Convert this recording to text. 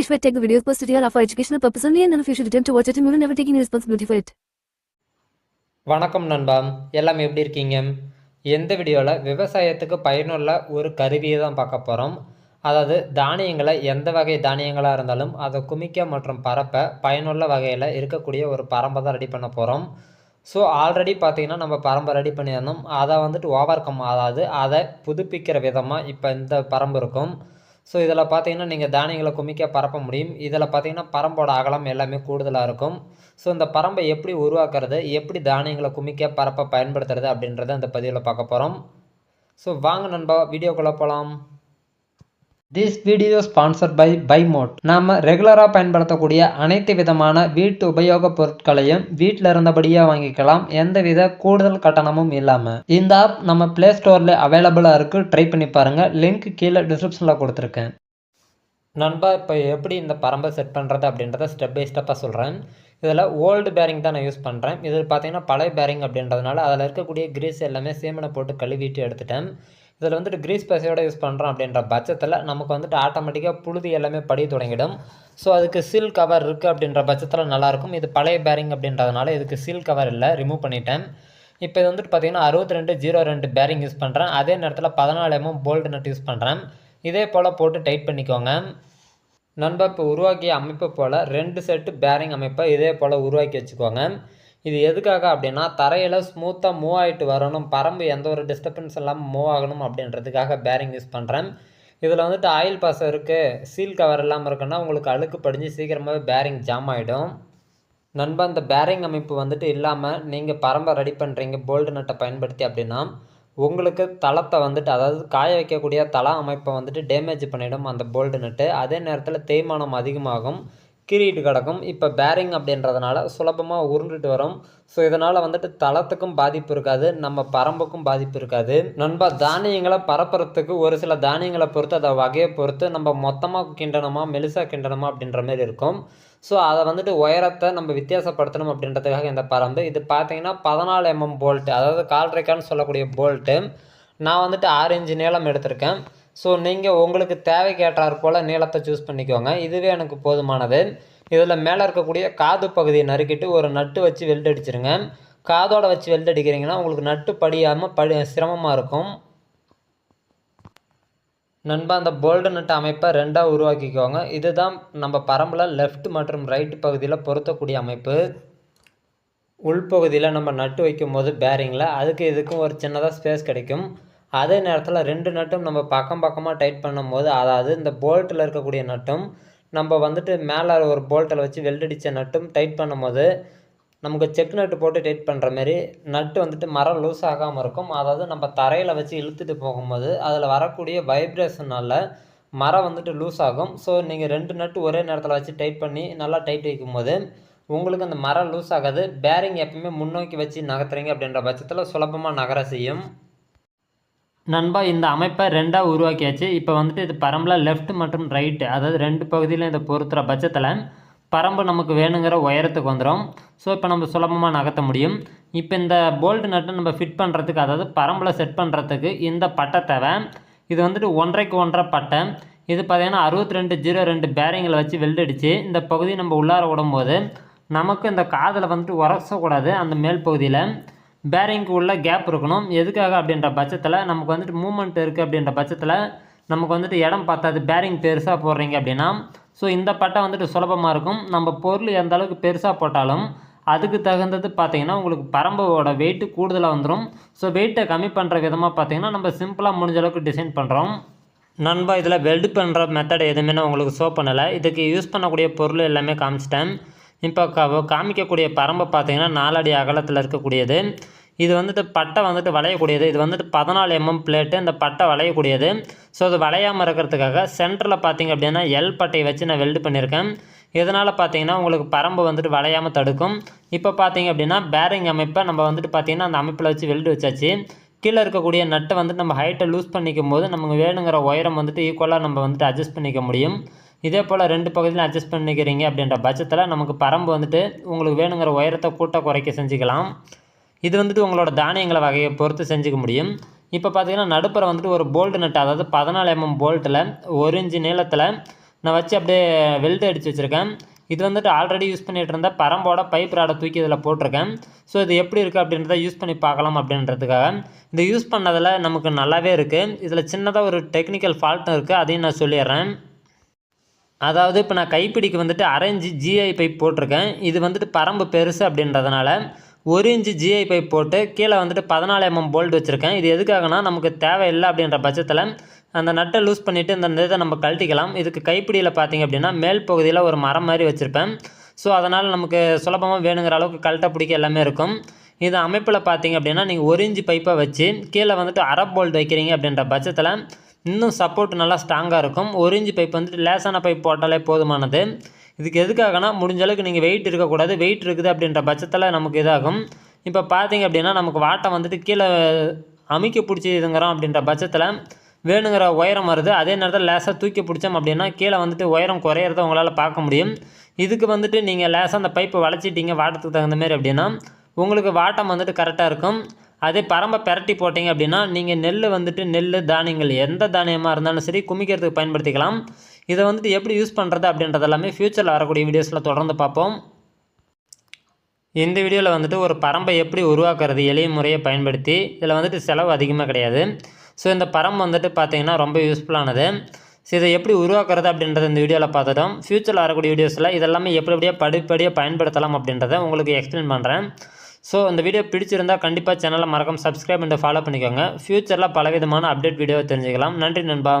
Vishwa take the videos posted here are for educational purpose only and none of you should attempt to watch it and we will never take any responsibility for it. வணக்கம் நண்பா. எல்லாம் எப்படி இருக்கீங்க? எந்த வீடியோவில் விவசாயத்துக்கு பயனுள்ள ஒரு கருவியை தான் பார்க்க போகிறோம் அதாவது தானியங்களை எந்த வகை தானியங்களாக இருந்தாலும் அதை குமிக்க மற்றும் பரப்ப பயனுள்ள வகையில் இருக்கக்கூடிய ஒரு பரம்பை தான் ரெடி பண்ண போகிறோம் ஸோ ஆல்ரெடி பார்த்தீங்கன்னா நம்ம பரம்பை ரெடி பண்ணியிருந்தோம் அதை வந்துட்டு ஓவர் கம் அதாவது அதை புதுப்பிக்கிற விதமாக இப்போ இந்த பரம்பு இருக்கும். ஸோ இதில் பார்த்தீங்கன்னா நீங்கள் தானியங்களை குமிக்க பரப்ப முடியும். இதில் பார்த்தீங்கன்னா பரம்போட அகலம் எல்லாமே கூடுதலாக இருக்கும். ஸோ இந்த பரம்பை எப்படி உருவாக்குறது? எப்படி தானியங்களை குமிக்க பரப்ப பயன்படுத்துறது அப்படின்றத இந்த பதிவில் பார்க்க போகிறோம். ஸோ வாங்க நண்பா வீடியோக்குள்ளே போகலாம். திஸ் வீடியோ ஸ்பான்சர் பை பைமோட் நாம் ரெகுலராக பயன்படுத்தக்கூடிய அனைத்து விதமான வீட்டு உபயோகப் பொருட்களையும் வீட்டில் இருந்தபடியே வாங்கிக்கலாம். எந்தவித கூடுதல் கட்டணமும் இல்லாமல் இந்த ஆப் நம்ம ப்ளே ஸ்டோரில் அவைலபிளாக இருக்குது ட்ரை பண்ணி பாருங்கள் லிங்க் கீழே டிஸ்கிரிப்ஷனில் கொடுத்துருக்கேன். நண்பா இப்போ எப்படி இந்த பரம்பை செட் பண்ணுறது அப்படின்றத ஸ்டெப் பை ஸ்டெப்பாக சொல்கிறேன் இதில் ஓல்டு பேரிங் தான் நான் யூஸ் பண்ணுறேன் இது பார்த்தீங்கன்னா பழைய பேரிங் அப்படின்றதுனால அதில் இருக்கக்கூடிய கிரீஸ் எல்லாமே சேமனை போட்டு கழுவிட்டு எடுத்துட்டேன். இதில் வந்துட்டு கிரீஸ் பசையோட யூஸ் பண்ணுறோம் அப்படின்ற பட்சத்தில் நமக்கு வந்துட்டு ஆட்டோமேட்டிக்காக புழுதி எல்லாமே படிய தொடங்கிடும். ஸோ அதுக்கு சீல் கவர் இருக்குது அப்படின்ற பட்சத்தில் நல்லாயிருக்கும். இது பழைய பேரிங் அப்படின்றதுனால இதுக்கு சீல் கவர் இல்லை. ரிமூவ் பண்ணிட்டேன். இப்போ இது வந்துட்டு பார்த்தீங்கன்னா அறுபத்தி ரெண்டு ஜீரோ ரெண்டு பேரிங் யூஸ் பண்ணுறேன் அதே நேரத்தில் பதினாலு எம்எம் போல்டு நட் யூஸ் பண்ணுறேன் இதே போல் போட்டு டைட் பண்ணிக்கோங்க. நண்பா இப்போ உருவாக்கிய அமைப்பு போல் ரெண்டு செட்டு பேரிங் அமைப்பை இதே போல் உருவாக்கி வச்சுக்கோங்க. இது எதுக்காக அப்படின்னா தரையில் ஸ்மூத்தாக மூவ் ஆகிட்டு வரணும். பரம்பு எந்த ஒரு டிஸ்டர்பன்ஸ் இல்லாமல் மூவ் ஆகணும் அப்படின்றதுக்காக பேரிங் யூஸ் பண்ணுறேன் இதில் வந்துட்டு ஆயில் பாசம் இருக்குது சீல் கவர் இல்லாமல் இருக்குன்னா உங்களுக்கு அழுக்கு படிஞ்சு சீக்கிரமாகவே பேரிங் ஜாம் ஆகிடும் நண்பா இந்த பேரிங் அமைப்பு வந்துட்டு இல்லாமல் நீங்கள் பரம்பை ரெடி பண்ணுறீங்க போல்டு நட்டை பயன்படுத்தி அப்படின்னா உங்களுக்கு தளத்தை வந்துட்டு அதாவது காய வைக்கக்கூடிய தள அமைப்பை வந்துட்டு டேமேஜ் பண்ணிவிடும் அந்த போல்டு நட்டு அதே நேரத்தில் தேய்மானம் அதிகமாகும். கீறிட்டு கிடக்கும். இப்போ பேரிங் அப்படின்றதுனால சுலபமாக உருண்டுட்டு வரும். ஸோ இதனால் வந்துட்டு தளத்துக்கும் பாதிப்பு இருக்காது நம்ம பரம்புக்கும் பாதிப்பு இருக்காது. நண்பா தானியங்களை பரப்புறதுக்கு ஒரு சில தானியங்களை பொறுத்து அதை வகையை பொறுத்து நம்ம மொத்தமாக கிண்டணுமா மெலிசாக கிண்டணுமா அப்படின்ற மாதிரி இருக்கும். ஸோ அதை வந்துட்டு உயரத்தை நம்ம வித்தியாசப்படுத்தணும் அப்படின்றதுக்காக இந்த பரம்பு. இது பார்த்தீங்கன்னா பதினாலு எம்எம் போல்ட்டு அதாவது கால்ரைக்கான்னு சொல்லக்கூடிய போல்ட்டு நான் வந்துட்டு ஆறு இன்ச்சு நீளம் எடுத்திருக்கேன். ஸோ நீங்கள் உங்களுக்கு தேவைக்கேற்றாற் போல் நீளத்தை சூஸ் பண்ணிக்கோங்க. இதுவே எனக்கு போதுமானது. இதில் மேலே இருக்கக்கூடிய காது பகுதியை நறுக்கிட்டு ஒரு நட்டு வச்சு வெல்ட் அடிச்சிருங்க. காதோட வச்சு வெல்ட் அடிக்கிறீங்கன்னா உங்களுக்கு நட்டு படியாமல் படி சிரமமாக இருக்கும். நண்பா அந்த போல்டு நட்டு அமைப்பை ரெண்டாக உருவாக்கிக்கோங்க. இதுதான் நம்ம பரம்பில் லெஃப்ட் மற்றும் ரைட் பகுதியில் பொருத்தக்கூடிய அமைப்பு. உள்பகுதியில் நம்ம நட்டு வைக்கும் போது பேரிங்கில் அதுக்கு இதுக்கும் ஒரு சின்னதாக ஸ்பேஸ் கிடைக்கும். அதே நேரத்தில் ரெண்டு நட்டும் நம்ம பக்கம் பக்கமாக டைட் பண்ணும்போது அதாவது இந்த போல்ட்டில் இருக்கக்கூடிய நட்டும் நம்ம வந்துட்டு மேலே ஒரு போல்ட்டில் வச்சு வெல்டடித்த நட்டும் டைட் பண்ணும்போது நமக்கு செக் நட்டு போட்டு டைட் பண்ணுற மாரி நட்டு வந்துட்டு மரம் லூஸ் ஆகாமல் இருக்கும். அதாவது நம்ம தரையில் வச்சு இழுத்துட்டு போகும்போது அதில் வரக்கூடிய வைப்ரேஷனால் மரம் வந்துட்டு லூஸ் ஆகும். ஸோ நீங்கள் ரெண்டு நட்டு ஒரே நேரத்தில் வச்சு டைட் பண்ணி நல்லா டைட் வைக்கும்போது உங்களுக்கு அந்த மரம் லூஸ் ஆகாது. பேரிங் எப்பயுமே முன்னோக்கி வச்சு நகர்த்துறீங்க அப்படின்ற பட்சத்தில் சுலபமாக நகர செய்யும். நண்பா இந்த அமைப்பை ரெண்டாக உருவாக்கியாச்சு. இப்போ வந்துட்டு இது பரம்பில் லெஃப்ட் மற்றும் ரைட்டு அதாவது ரெண்டு பகுதியில் இதை பொறுத்துகிற பட்சத்தில் பரம்பு நமக்கு வேணுங்கிற உயரத்துக்கு வந்துடும் ஸோ இப்போ நம்ம சுலபமாக நகர்த்த முடியும். இப்போ இந்த போல்டு நட்டை நம்ம ஃபிட் பண்ணுறதுக்கு அதாவது பரம்பில் செட் பண்ணுறதுக்கு இந்த பட்டை தேவை. இது வந்துட்டு ஒன்றைக்கு ஒன்றரை பட்டை. இது பார்த்தீங்கன்னா அறுபத்தி ரெண்டு ஜீரோ ரெண்டு பேரிங்கில் வச்சு வெல்ட் அடித்து இந்த பகுதி நம்ம உள்ளார விடும்போது நமக்கு இந்த காதில் வந்துட்டு உரசக்கூடாது அந்த மேல் பகுதியில். பேரிங்க்கு உள்ள கேப் இருக்கணும். எதுக்காக அப்படின்ற பட்சத்தில் நமக்கு வந்துட்டு மூமெண்ட் இருக்குது அப்படின்ற பட்சத்தில் நமக்கு வந்துட்டு இடம் பார்த்தாது பேரிங் பெருசாக போடுறீங்க அப்படின்னா ஸோ இந்த பட்டை வந்துட்டு சுலபமாக இருக்கும். நம்ம பொருள் எந்த அளவுக்கு பெருசாக போட்டாலும் அதுக்கு தகுந்தது பார்த்தீங்கன்னா உங்களுக்கு பரம்போட வெயிட்டு கூடுதலாக வந்துடும் ஸோ வெயிட்டை கம்மி பண்ணுற விதமாக பார்த்தீங்கன்னா நம்ம சிம்பிளாக முடிஞ்ச அளவுக்கு டிசைன் பண்ணுறோம் நண்பா இதில் வெல்டு பண்ணுற மெத்தட் எதுவுமே நான் உங்களுக்கு ஷோ பண்ணலை. இதுக்கு யூஸ் பண்ணக்கூடிய பொருள் எல்லாமே காமிச்சிட்டேன். இப்போ காமிக்கக்கூடிய பரம்பை பார்த்திங்கன்னா நாலடி அகலத்தில் இருக்கக்கூடியது. இது வந்துட்டு பட்டை வந்துட்டு வளையக்கூடியது. இது வந்துட்டு பதினாலு எம்எம் பிளேட்டு இந்த பட்டை வளையக்கூடியது. ஸோ அது வளையாமல் இருக்கிறதுக்காக சென்டரில் பார்த்தீங்க அப்படின்னா எல் பட்டையை வச்சு நான் வெல்டு பண்ணியிருக்கேன். இதனால் பார்த்தீங்கன்னா உங்களுக்கு பரம்பு வந்துட்டு வளையாமல் தடுக்கும். இப்போ பார்த்தீங்க அப்படின்னா பேரிங் அமைப்பை நம்ம வந்துட்டு பார்த்தீங்கன்னா அந்த அமைப்பில் வச்சு வெல்டு வச்சாச்சு. கீழே இருக்கக்கூடிய நட்டை வந்துட்டு நம்ம ஹைட்டை லூஸ் பண்ணிக்கும் போது நமக்கு வேணுங்கிற உயரம் வந்துட்டு ஈக்குவலாக நம்ம வந்துட்டு அட்ஜஸ்ட் பண்ணிக்க முடியும். இதே போல் ரெண்டு பகுதியிலும் அட்ஜஸ்ட் பண்ணிக்கிறீங்க அப்படின்ற பட்சத்தில் நமக்கு பரம்பு வந்துட்டு உங்களுக்கு வேணுங்கிற உயரத்தை கூட்ட குறைக்க செஞ்சுக்கலாம். இது வந்துட்டு உங்களோட தானியங்களை வகையை பொறுத்து செஞ்சுக்க முடியும். இப்போ பார்த்தீங்கன்னா நடுப்புற வந்துட்டு ஒரு போல்டு நட்டு அதாவது பதினாலு mm எம்எம் போல்ட்டில் ஒரு இன்ச்சு நீளத்தில் நான் வச்சு அப்படியே வெல்ட் அடித்து வச்சுருக்கேன். இது வந்துட்டு ஆல்ரெடி யூஸ் பண்ணிகிட்டு இருந்த பரம்போட பைப் ராடை தூக்கி இதில் போட்டிருக்கேன். ஸோ இது எப்படி இருக்குது அப்படின்றத யூஸ் பண்ணி பார்க்கலாம் அப்படின்றதுக்காக. இந்த யூஸ் பண்ணதில் நமக்கு நல்லாவே இருக்குது இதில் சின்னதாக ஒரு டெக்னிக்கல் ஃபால்ட்டும் இருக்குது அதையும் நான் சொல்லிடுறேன். அதாவது இப்போ நான் கைப்பிடிக்கு வந்துட்டு அரேஞ்சு ஜிஐ பைப் போட்டிருக்கேன். இது வந்துட்டு பரம்பு பெருசு அப்படின்றதுனால ஒரு இன்ச்சு ஜிஐ பைப் போட்டு கீழே வந்துட்டு பதினாலு எம்எம் போல்ட் வச்சுருக்கேன். இது எதுக்காகனா நமக்கு தேவையில்லை அப்படின்ற பட்சத்தில் அந்த நட்டை லூஸ் பண்ணிவிட்டு இந்த இதை நம்ம கழட்டிக்கலாம். இதுக்கு கைப்பிடியில் பார்த்தீங்க அப்படின்னா மேல் பகுதியில் ஒரு மரம் மாதிரி வச்சுருப்பேன். ஸோ அதனால் நமக்கு சுலபமாக வேணுங்கிற அளவுக்கு கழட்ட பிடிக்க எல்லாமே இருக்கும். இது அமைப்பில் பார்த்திங்க அப்படின்னா நீங்கள் ஒரு இன்ச்சு பைப்பை வச்சு கீழே வந்துட்டு அரை போல்ட் வைக்கிறீங்க அப்படின்ற பட்சத்தில் இன்னும் சப்போர்ட் நல்லா ஸ்ட்ராங்காக இருக்கும். ஒரு இன்ச்சு பைப் வந்துட்டு லேசான பைப் போட்டாலே போதுமானது. இதுக்கு எதுக்காகனா முடிஞ்ச அளவுக்கு நீங்கள் வெயிட் இருக்கக்கூடாது. வெயிட் இருக்குது அப்படின்ற பட்சத்தில் நமக்கு இதாகும். இப்போ பார்த்தீங்க அப்படின்னா நமக்கு வாட்டம் வந்துட்டு கீழே அமிக்க பிடிச்சி இதுங்கிறோம் அப்படின்ற பட்சத்தில் வேணுங்கிற உயரம் வருது. அதே நேரத்தில் லேசாக தூக்கி பிடிச்சோம் அப்படின்னா கீழே வந்துட்டு உயரம் குறையிறத உங்களால் பார்க்க முடியும். இதுக்கு வந்துட்டு நீங்கள் லேசாக அந்த பைப்பை வளைச்சிட்டீங்க வாட்டத்துக்கு தகுந்த மாதிரி அப்படின்னா உங்களுக்கு வாட்டம் வந்துட்டு கரெக்டாக இருக்கும். அதே பரம்பை பெரட்டி போட்டிங்க அப்படின்னா நீங்கள் நெல் வந்துட்டு நெல் தானியங்கள் எந்த தானியமாக இருந்தாலும் சரி குமிக்கிறதுக்கு பயன்படுத்திக்கலாம். இதை வந்துட்டு எப்படி யூஸ் பண்ணுறது அப்படின்றது எல்லாமே ஃப்யூச்சரில் வரக்கூடிய வீடியோஸில் தொடர்ந்து பார்ப்போம். இந்த வீடியோவில் வந்துட்டு ஒரு பரம்பை எப்படி உருவாக்குறது எளிய முறையை பயன்படுத்தி இதில் வந்துட்டு செலவு அதிகமாக கிடையாது. ஸோ இந்த பரம்பு வந்துட்டு பார்த்திங்கன்னா ரொம்ப யூஸ்ஃபுல்லானது ஸோ இதை எப்படி உருவாக்குறது அப்படின்றத இந்த வீடியோவில் பார்த்துட்டோம். ஃப்யூச்சரில் வரக்கூடிய வீடியோஸில் இதெல்லாமே எப்படி எப்படியே படிப்படியாக பயன்படுத்தலாம் அப்படின்றத உங்களுக்கு எக்ஸ்பிளைன் பண்ணுறேன் ஸோ இந்த வீடியோ பிடிச்சிருந்தால் கண்டிப்பாக சேனலை மறக்காம சப்ஸ்கிரைப் பண்ணிட்டு ஃபாலோ பண்ணிக்கோங்க. ஃப்யூச்சரில் பலவிதமான அப்டேட் வீடியோவை தெரிஞ்சுக்கலாம். நன்றி நண்பா.